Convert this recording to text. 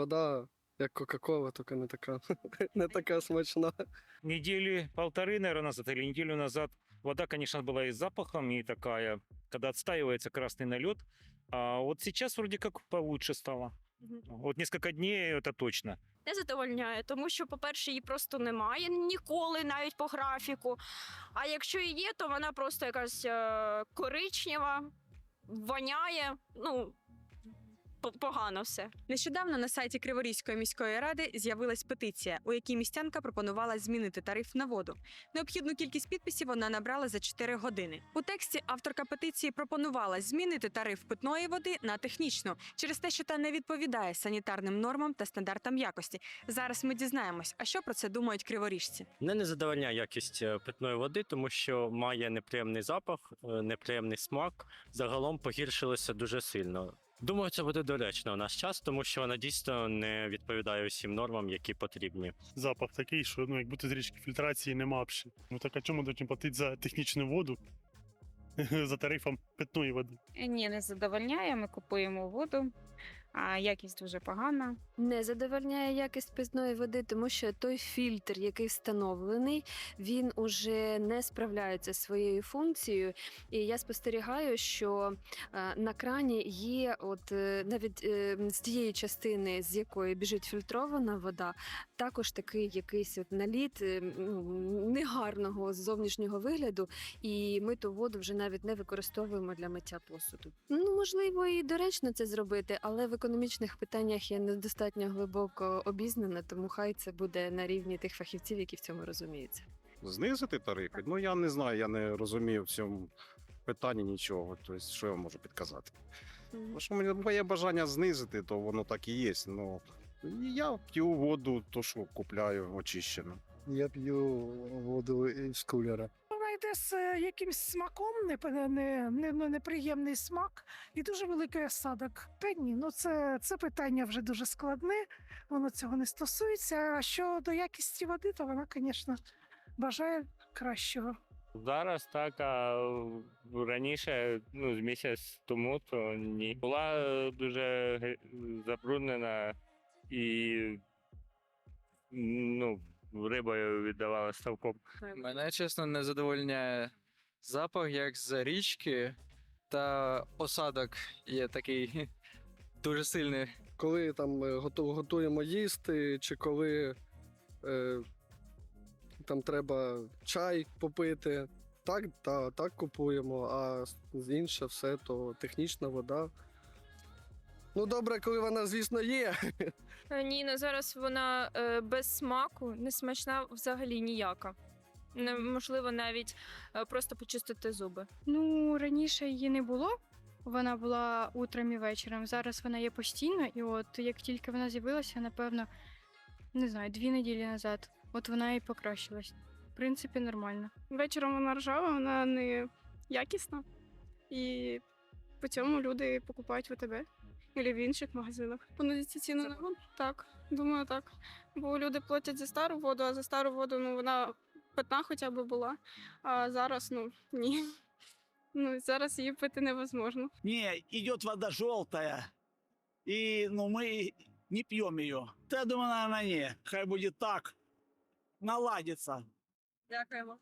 Вода як Кока-Кола, тільки не така, не така смачна. недели полторы, наверное, назад или неделю назад вода, конечно, была и с запахом, и такая, когда отстаивается красный налет. А вот сейчас вроде как получше стало. Вот несколько дней это точно. не задовольняє, тому що, по-перше, її просто немає ніколи, навіть по графіку. А якщо і є, то вона просто якась е, коричнева, воняє. Ну, по- погано все. Нещодавно на сайті Криворізької міської ради з'явилась петиція, у якій містянка пропонувала змінити тариф на воду. Необхідну кількість підписів вона набрала за 4 години. У тексті авторка петиції пропонувала змінити тариф питної води на технічну через те, що та не відповідає санітарним нормам та стандартам якості. Зараз ми дізнаємось, а що про це думають криворіжці. Мене не задовольняє якість е, питної води, тому що має неприємний запах, е, неприємний смак. Загалом погіршилося дуже сильно. Думаю, це буде доречно у наш час, тому що вона дійсно не відповідає усім нормам, які потрібні. запах такий, що ну, як будто з річки фільтрації нема взагалі. Ну так а чому повинні платити за технічну воду за тарифом питної води? Ні, не задовольняє. Ми купуємо воду, а якість дуже погана. Не задовольняє якість питної води, тому що той фільтр, який встановлений, він уже не справляється зі своєю функцією. І я спостерігаю, що е, на крані є, от е, навіть е, з тієї частини, з якої біжить фільтрована вода, також такий якийсь от наліт ну, негарного зовнішнього вигляду. І ми ту воду вже навіть не використовуємо для миття посуду. Ну можливо, і доречно це зробити, але в економічних питаннях я недостатньо глибоко обізнана, тому хай це буде на рівні тих фахівців, які в цьому розуміються. Знизити тарифи? Ну я не знаю, я не розумію в цьому питанні нічого. Тобто, що я можу підказати? Ну, що моє, моє бажання знизити, то воно так і є. Ну я п'ю воду, то що купляю очищену. Я п'ю воду із кулера. Йде з е, якимсь смаком, не, не, не, ну, неприємний смак і дуже великий осадок. Та ні, ну це, це питання вже дуже складне, воно цього не стосується. А щодо якісті води, то вона, звісно, бажає кращого. Зараз так, а раніше, ну, з місяць тому, то ні. Була е, дуже забруднена і ну, рибою віддавала ставком. Мене чесно не задовольняє запах, як з річки, та осадок є такий дуже сильний. Коли там е, готу- готуємо їсти, чи коли е, там треба чай попити, так, та, так купуємо, а з- інше все то технічна вода. Ну, добре, коли вона, звісно, є. Е, Ні, ну зараз вона е, без смаку, не смачна взагалі ніяка. Неможливо навіть е, просто почистити зуби. Ну, раніше її не було. Вона була утром і вечором. Зараз вона є постійно, і от як тільки вона з'явилася, напевно, не знаю, дві неділі назад, от вона і покращилась. В принципі, нормально. Вечором вона ржава, вона не якісна. І по цьому люди покупають ВТБ або в інших магазинах. Понизиться ціну на воду? Так, думаю, так. Бо люди платять за стару воду, а за стару воду ну, вона питна хоча б була. А зараз ну ні. Ну, зараз її пити невозможно. Не, идет вода желтая. И, ну, мы не пьем ее. Да, я думаю, наверное, не. Хай будет так. Наладится. Дякуємо.